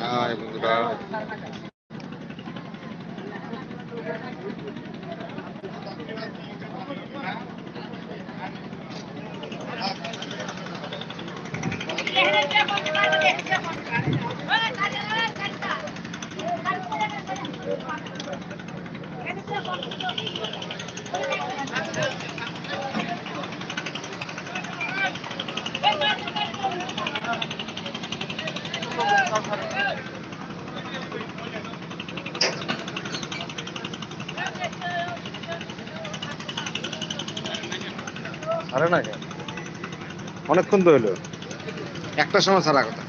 High বন্ধুরা ছাড়ে না কেন? অনেকক্ষণ তো হলো একটা সময় ছাড়া কথা।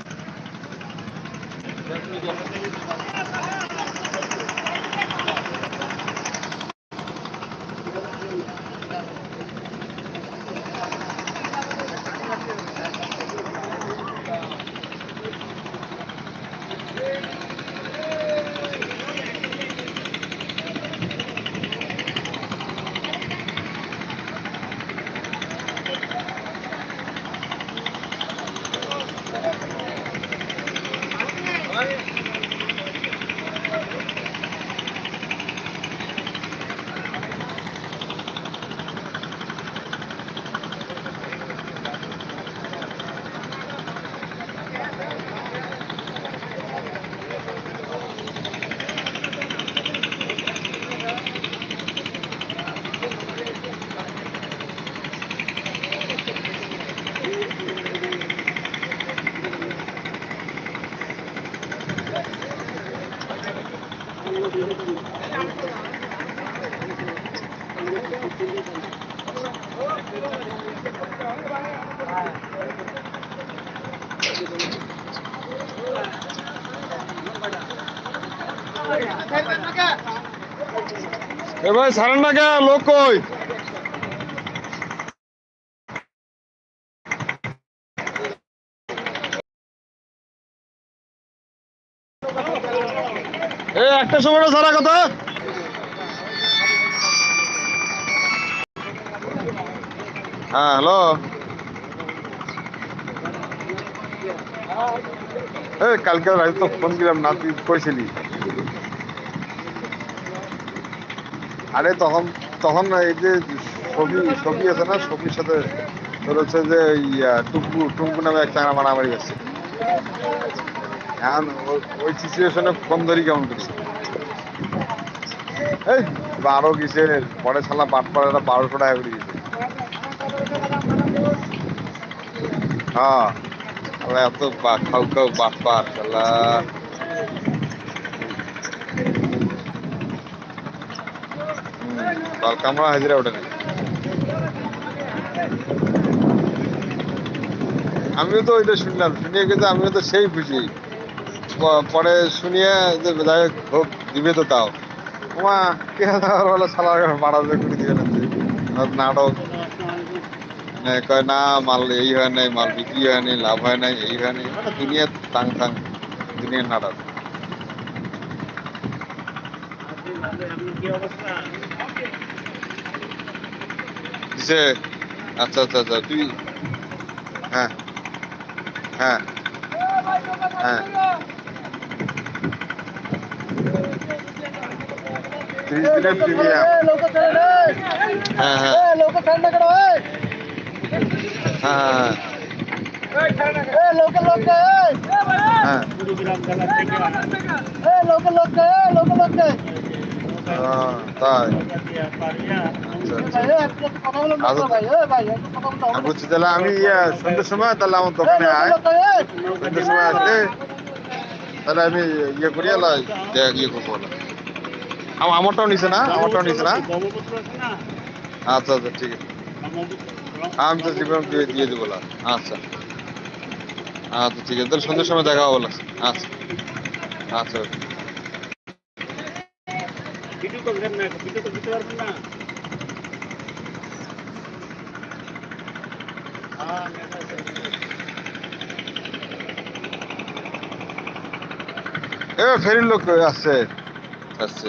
এ ভাই ছাড়েন না কে লোক কই? এ, একটা সময় ছাড়া কথা। হ্যাঁ হ্যালো। এ কালকে রাতে তো ফোন দিলাম না তুই কইছিলি। আরে তখন তখন এই যে ছবি ছবি আছে না, ছবির সাথে তোর হচ্ছে যে টুকু টুকু নামে এক চাঙা মারামারি আছে এখন ওই সিচুয়েশনে ফোন ধরি কেমন করছে এই, বারো কিসের, পরে সালা বাট পাড়াটা বারোশো টাকা করে গেছে হ্যাঁ এত খাও খাও বাট পার শালা। কাল কামড়া হাজিরা ওঠে না। আমিও তো ওইটা শুনলাম, শুনিয়ে কিন্তু আমিও তো সেই খুশি। পরে শুনিয়ে যে যাই হোক, দিবে তো তাও। ওমা কে বলে সালা মারা যে দিবে নাটক। কয়, না, মাল এই হয় নাই, মাল বিক্রি হয় নাই, লাভ হয় নাই, এই হয় নাই। মানে দুনিয়ার তাং তাং দুনিয়ার নাটক। কিসে আচ্ছা আচ্ছা আচ্ছা তুই হ্যাঁ হ্যাঁ হ্যাঁ। ত্রিশ দিনের প্রিমিয়াম হ্যাঁ হ্যাঁ। হ্যাঁ হ্যাঁ হ্যাঁ। হ্যাঁ। তাই আচ্ছা আচ্ছা আমি বুঝছি তাহলে আমি সন্ধ্যের সময় তাহলে আমার দোকানে আয় সন্ধ্যের সময় আসলে তাহলে আমি ইয়ে করি ইয়ে করব আমারটাও নিছে না আমারটাও নিছে না আচ্ছা আচ্ছা ঠিক আছে। আমি তো জীবন দিয়ে দিয়ে দেবো আচ্ছা আচ্ছা ঠিক আছে। তাহলে সন্ধ্যের সময় দেখা হব আচ্ছা আচ্ছা ভিডিও তো না ভিডিও তো দিতে পারবেন না। এ ফেরির লোক আসছে আসছে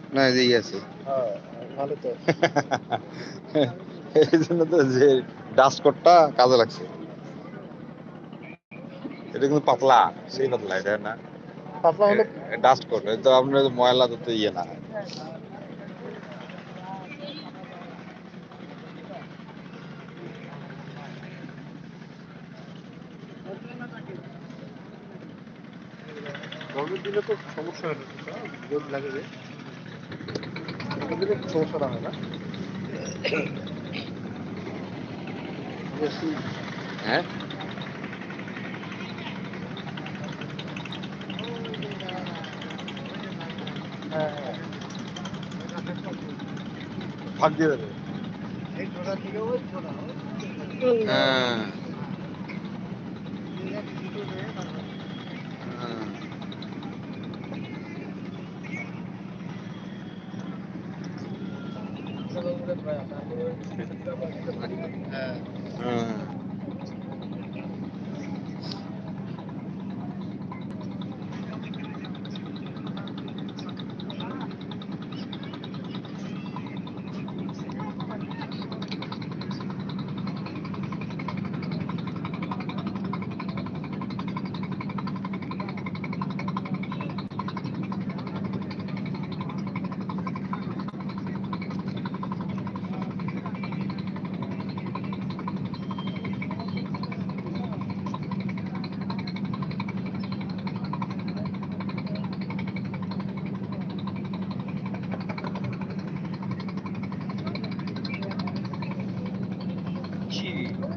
না এই যে ইয়ে আছে। হ্যাঁ ভালো তো এই জন্য তো যে ডাস্ট কোটটা কাজে লাগছে। এটা কিন্তু পাতলা সেই পাতলা এটা না। পাতলা হলে ডাস্ট কোট তো আপনার ময়লা তো ইয়ে না। গরমের দিনে তো সমস্যা হয় না লাগে দিনে একটু সমস্যা না হয় না। হ্যাঁ? হ্যাঁ দিয়ে দেবে। হ্যাঁ হ্যাঁ। হ্যাঁ